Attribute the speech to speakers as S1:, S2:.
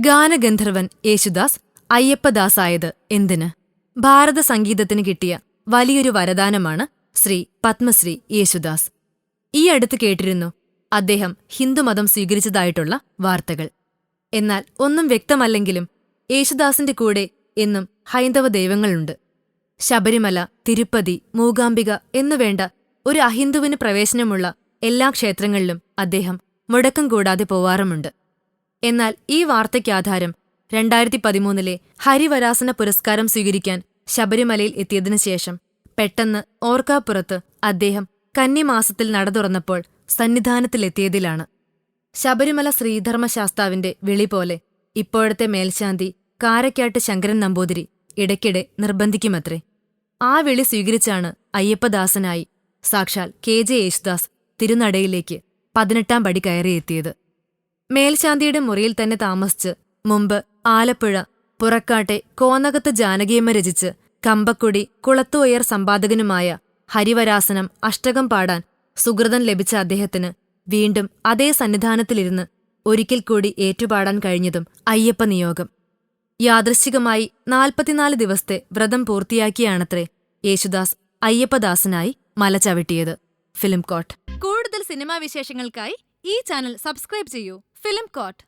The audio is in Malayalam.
S1: ഗാനഗന്ധർവൻ യേശുദാസ് അയ്യപ്പദാസായത് എന്തിന്? ഭാരത സംഗീതത്തിന് കിട്ടിയ വലിയൊരു വരദാനമാണ് ശ്രീ പത്മശ്രീ യേശുദാസ്. ഈ അടുത്ത് കേട്ടിരുന്നു അദ്ദേഹം ഹിന്ദുമതം സ്വീകരിച്ചതായിട്ടുള്ള വാർത്തകൾ. എന്നാൽ ഒന്നും വ്യക്തമല്ലെങ്കിലും യേശുദാസിന്റെ കൂടെ എന്നും ഹൈന്ദവ ദൈവങ്ങളുണ്ട്. ശബരിമല തിരുപ്പതി മൂകാംബിക എന്നുവേണ്ട ഒരു അഹിന്ദുവിന് പ്രവേശനമുള്ള എല്ലാ ക്ഷേത്രങ്ങളിലും അദ്ദേഹം മുടക്കം കൂടാതെ പോവാറുമുണ്ട്. എന്നാൽ ഈ വാർത്തയ്ക്കാധാരം രണ്ടായിരത്തി പതിമൂന്നിലെ ഹരിവരാസന പുരസ്കാരം സ്വീകരിക്കാൻ ശബരിമലയിൽ എത്തിയതിനു ശേഷം പെട്ടെന്ന് ഓർക്കാപ്പുറത്ത് അദ്ദേഹം കന്നിമാസത്തിൽ നട തുറന്നപ്പോൾ സന്നിധാനത്തിലെത്തിയതിലാണ്. ശബരിമല ശ്രീധർമ്മശാസ്താവിന്റെ വിളി പോലെ ഇപ്പോഴത്തെ മേൽശാന്തി കാരക്കാട്ട് ശങ്കരൻ നമ്പൂതിരി ഇടയ്ക്കിടെ നിർബന്ധിക്കുമത്രേ. ആ വിളി സ്വീകരിച്ചാണ് അയ്യപ്പദാസനായി സാക്ഷാൽ കെ ജെ യേശുദാസ് തിരുനടയിലേക്ക് പതിനെട്ടാം പടി കയറിയെത്തിയത്. മേൽശാന്തിയുടെ മുറിയിൽ തന്നെ താമസിച്ച് മുമ്പ് ആലപ്പുഴ പുറക്കാട്ടെ കോന്നകത്ത് ജാനകിയമ്മ രചിച്ച് കമ്പക്കുടി കുളത്തുയർ സമ്പാദകനുമായ ഹരിവരാസനം അഷ്ടകം പാടാൻ സുഹൃതൻ ലഭിച്ച അദ്ദേഹത്തിന് വീണ്ടും അതേ സന്നിധാനത്തിലിരുന്ന് ഒരിക്കൽ കൂടി ഏറ്റുപാടാൻ കഴിഞ്ഞതും അയ്യപ്പ നിയോഗം. യാദൃശ്ചികമായി നാൽപ്പത്തിനാല് ദിവസത്തെ വ്രതം പൂർത്തിയാക്കിയാണത്രേ യേശുദാസ് അയ്യപ്പദാസനായി മല ചവിട്ടിയത്. Film court. കൂടുതൽ സിനിമാ വിശേഷങ്ങൾക്കായി ഈ ചാനൽ സബ്സ്ക്രൈബ് ചെയ്യൂ. Film coat